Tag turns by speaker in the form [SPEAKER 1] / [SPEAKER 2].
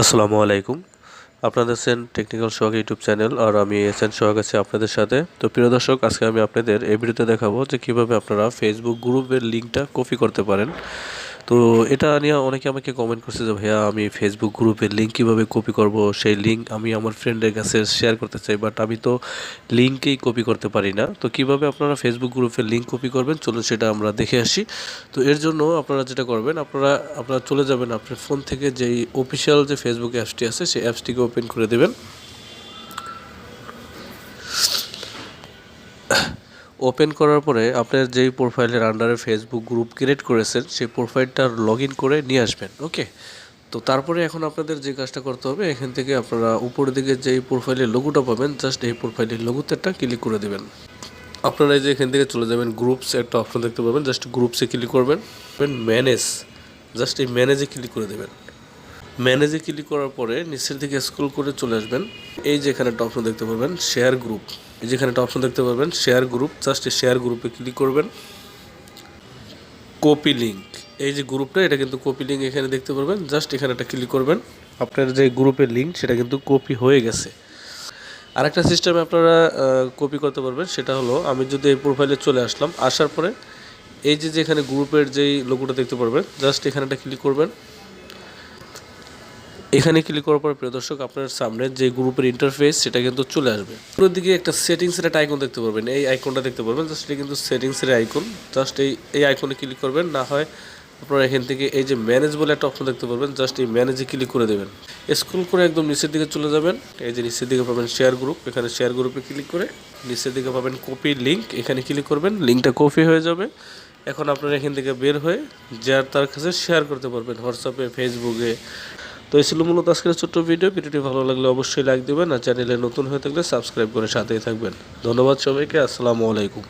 [SPEAKER 1] আসসালামু আলাইকুম। আপনাদের Sen technical Sohag YouTube channel আর আমি এস এন সোহাগ আছি আপনাদের সাথে। তো প্রিয় দর্শক, আজকে আমি আপনাদের এই ভিডিওতে দেখাবো যে কীভাবে আপনারা ফেসবুক গ্রুপের লিঙ্কটা কপি করতে পারেন। তো এটা নিয়ে অনেকে আমাকে কমেন্ট করছে যে, ভাইয়া, আমি ফেসবুক গ্রুপের লিঙ্ক কীভাবে কপি করব? সেই লিঙ্ক আমি আমার ফ্রেন্ডের কাছে শেয়ার করতে চাই বাট আমি তো লিঙ্কেই কপি করতে পারি না। তো কীভাবে আপনারা ফেসবুক গ্রুপের লিঙ্ক কপি করবেন? চলুন সেটা আমরা দেখে আসি। তো এর জন্য আপনারা যেটা করবেন, আপনারা আপনারা চলে যাবেন আপনার ফোন থেকে যেই অফিসিয়াল যে ফেসবুক অ্যাপসটি আছে, সেই অ্যাপসটিকে ওপেন করে দেবেন। ওপেন করার পরে আপনার যেই প্রোফাইলের আন্ডারে ফেসবুক গ্রুপ ক্রিয়েট করেছেন, সেই প্রোফাইলটা লগ করে নিয়ে আসবেন ওকে তো তারপরে এখন আপনাদের যে কাজটা করতে হবে, এখান থেকে আপনারা উপরের দিকে যেই প্রোফাইলের লোগোটা পাবেন জাস্ট এই প্রোফাইলের লোগোতে একটা ক্লিক করে দেবেন। আপনারা এই যে এখান থেকে চলে যাবেন গ্রুপস একটা অপশন দেখতে পাবেন জাস্ট গ্রুপসে ক্লিক করবেন ম্যানেজ জাস্ট এই ম্যানেজে ক্লিক করে দেবেন। ম্যানেজে ক্লিক করার পরে নিচের দিকে স্ক্রল করে চলে আসবেন, এই যে এখানে একটা অপশন দেখতে পাবেন শেয়ার গ্রুপ যেখানে একটা অপশন দেখতে পাবেন শেয়ার গ্রুপ জাস্ট এই শেয়ার গ্রুপে ক্লিক করবেন। কপি লিঙ্ক এই যে গ্রুপটা এটা কিন্তু কপি লিঙ্ক এখানে দেখতে পারবেন জাস্ট এখানে একটা ক্লিক করবেন। আপনার যে গ্রুপের লিঙ্ক সেটা কিন্তু কপি হয়ে গেছে। আরেকটা সিস্টেমে আপনারা কপি করতে পারবেন, সেটা হলো, আমি যদি এই প্রোফাইলে চলে আসলাম, আসার পরে, এই যে যেখানে গ্রুপের যেই লোগোটা দেখতে পারবেন জাস্ট এখানে একটা ক্লিক করবেন। এখানে ক্লিক করার পর প্রিয় দর্শক, আপনার সামনে যে গ্রুপের ইন্টারফেস সেটা কিন্তু চলে আসবে। পুরো দিকে একটা সেটিংসের একটা আইকন দেখতে পারবেন। এই আইকনটা দেখতে পারবেন। জাস্ট এটা কিন্তু সেটিংসের আইকন জাস্ট এই এই আইকনে ক্লিক করবেন। না হয় আপনারা এখান থেকে এই যে ম্যানেজ বলে একটা অপশন দেখতে পারবেন। জাস্ট এই ম্যানেজে ক্লিক করে দেবেন। স্ক্রল করে একদম নিচের দিকে চলে যাবেন। এই যে নিচের দিকে পাবেন শেয়ার গ্রুপ এখানে শেয়ার গ্রুপে ক্লিক করে নিচের দিকে পাবেন কপি লিঙ্ক এখানে ক্লিক করবেন। লিঙ্কটা কপি হয়ে যাবে। এখন আপনারা এখান থেকে বের হয়ে যার তার কাছে শেয়ার করতে পারবেন। হোয়াটসঅ্যাপে ফেসবুকে তো এই ছিল মূলত আজকের ছোট্ট ভিডিও ভিডিওটি ভালো লাগলে অবশ্যই লাইক দেবেন আর চ্যানেলে নতুন হয়ে থাকলে সাবস্ক্রাইব করে সাথেই থাকবেন। ধন্যবাদ সবাইকে, আসসালামু আলাইকুম।